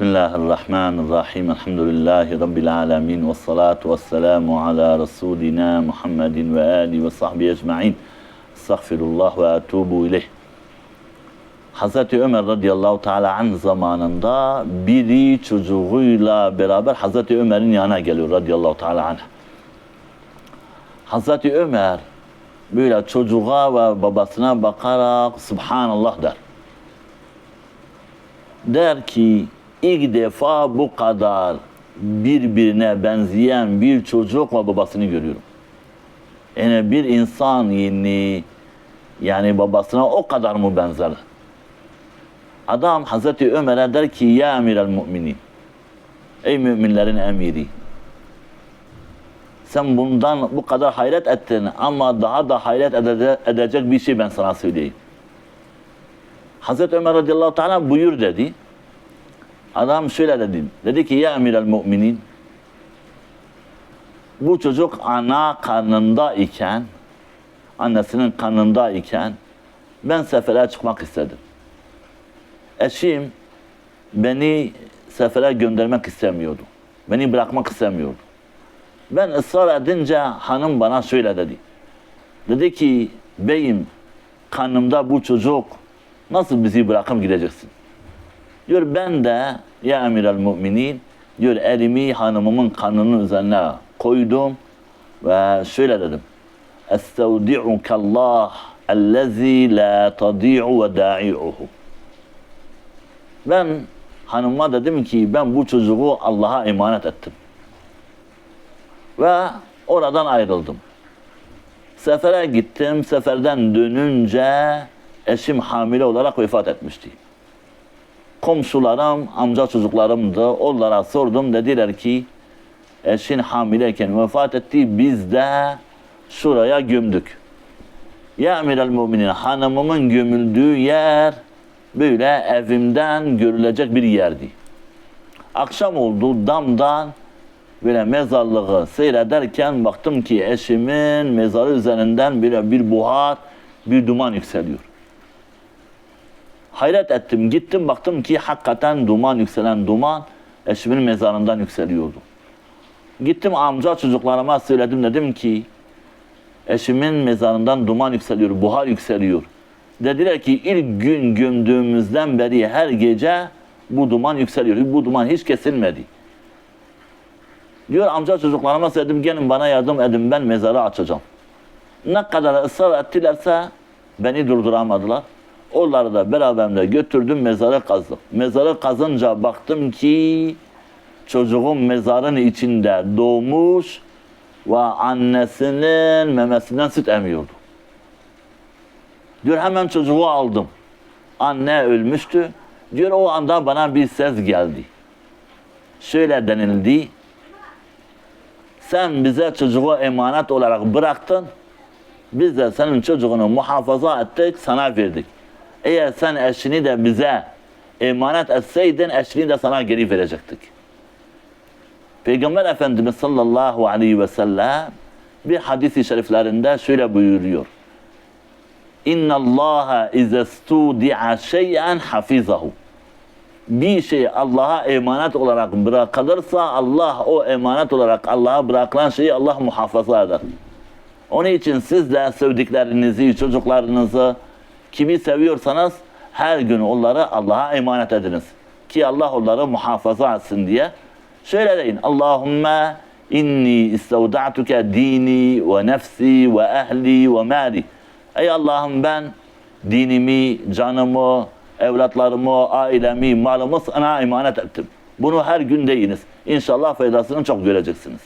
Bismillahirrahmanirrahim. Elhamdülillahi Rabbil alemin. Ve salatu ve selamu ala Resulina Muhammedin ve ali ve sahbihi ecma'in. Estağfirullah ve etubu ileyh. Hazreti Ömer radıyallahu teala an zamanında biri çocuğuyla beraber Hazreti Ömer'in yanına geliyor radıyallahu teala anh. Hazreti Ömer böyle çocuğa ve babasına bakarak Subhanallah der. Der ki ilk defa bu kadar birbirine benzeyen bir çocuk ve babasını görüyorum. Yani bir insan yeni yani babasına o kadar mı benzer? Adam Hazreti Ömer'e der ki ya emir müminin. Ey müminlerin emiri. Sen bundan bu kadar hayret ettin ama daha da hayret ede- edecek bir şey ben sana söyleyeyim. Hazreti Ömer radıyallahu teala buyur dedi. Adam şöyle dedi. Dedi ki ya emir müminin. Bu çocuk ana karnında iken, annesinin karnında iken ben sefere çıkmak istedim. Eşim beni sefere göndermek istemiyordu. Beni bırakmak istemiyordu. Ben ısrar edince hanım bana şöyle dedi. Dedi ki beyim karnımda bu çocuk nasıl bizi bırakıp gideceksin? Diyor ben de ya emir müminin diyor elimi hanımımın karnının üzerine koydum ve şöyle dedim. Estevdi'ukallah ellezî la tadi'u ve da'i'uhu. Ben hanıma dedim ki ben bu çocuğu Allah'a emanet ettim. Ve oradan ayrıldım. Sefere gittim. Seferden dönünce eşim hamile olarak vefat etmişti. Komşularım, amca çocuklarımdı. Onlara sordum. Dediler ki eşin hamileyken vefat etti. Biz de şuraya gömdük. Ya Emiral Müminin hanımımın gömüldüğü yer böyle evimden görülecek bir yerdi. Akşam oldu damdan böyle mezarlığı seyrederken baktım ki eşimin mezarı üzerinden böyle bir buhar, bir duman yükseliyor. Hayret ettim, gittim baktım ki hakikaten duman yükselen duman eşimin mezarından yükseliyordu. Gittim amca çocuklarıma söyledim dedim ki eşimin mezarından duman yükseliyor, buhar yükseliyor. Dediler ki ilk gün gömdüğümüzden beri her gece bu duman yükseliyor. Bu duman hiç kesilmedi. Diyor amca çocuklarıma söyledim gelin bana yardım edin ben mezarı açacağım. Ne kadar ısrar ettilerse beni durduramadılar. Onları da beraberimle götürdüm mezarı kazdım. Mezarı kazınca baktım ki çocuğum mezarın içinde doğmuş ve annesinin memesinden süt emiyordu. Diyor hemen çocuğu aldım. Anne ölmüştü. Diyor o anda bana bir ses geldi. Şöyle denildi. Sen bize çocuğu emanet olarak bıraktın. Biz de senin çocuğunu muhafaza ettik, sana verdik. Eğer sen eşini de bize emanet etseydin eşini de sana geri verecektik. Peygamber Efendimiz sallallahu aleyhi ve sellem bir hadisi şeriflerinde şöyle buyuruyor. İnna Allaha izestudi'a şey'en hafizahu. Bir şey Allah'a emanet olarak bırakılırsa Allah o emanet olarak Allah'a bırakılan şeyi Allah muhafaza eder. Onun için siz de sevdiklerinizi, çocuklarınızı kimi seviyorsanız her gün onları Allah'a emanet ediniz. Ki Allah onları muhafaza etsin diye. Şöyle deyin. Allahümme inni istevda'tuke dini ve nefsi ve ehli ve mali. Ey Allah'ım ben dinimi, canımı, evlatlarımı, ailemi, malımı sana emanet ettim. Bunu her gün deyiniz. İnşallah faydasını çok göreceksiniz.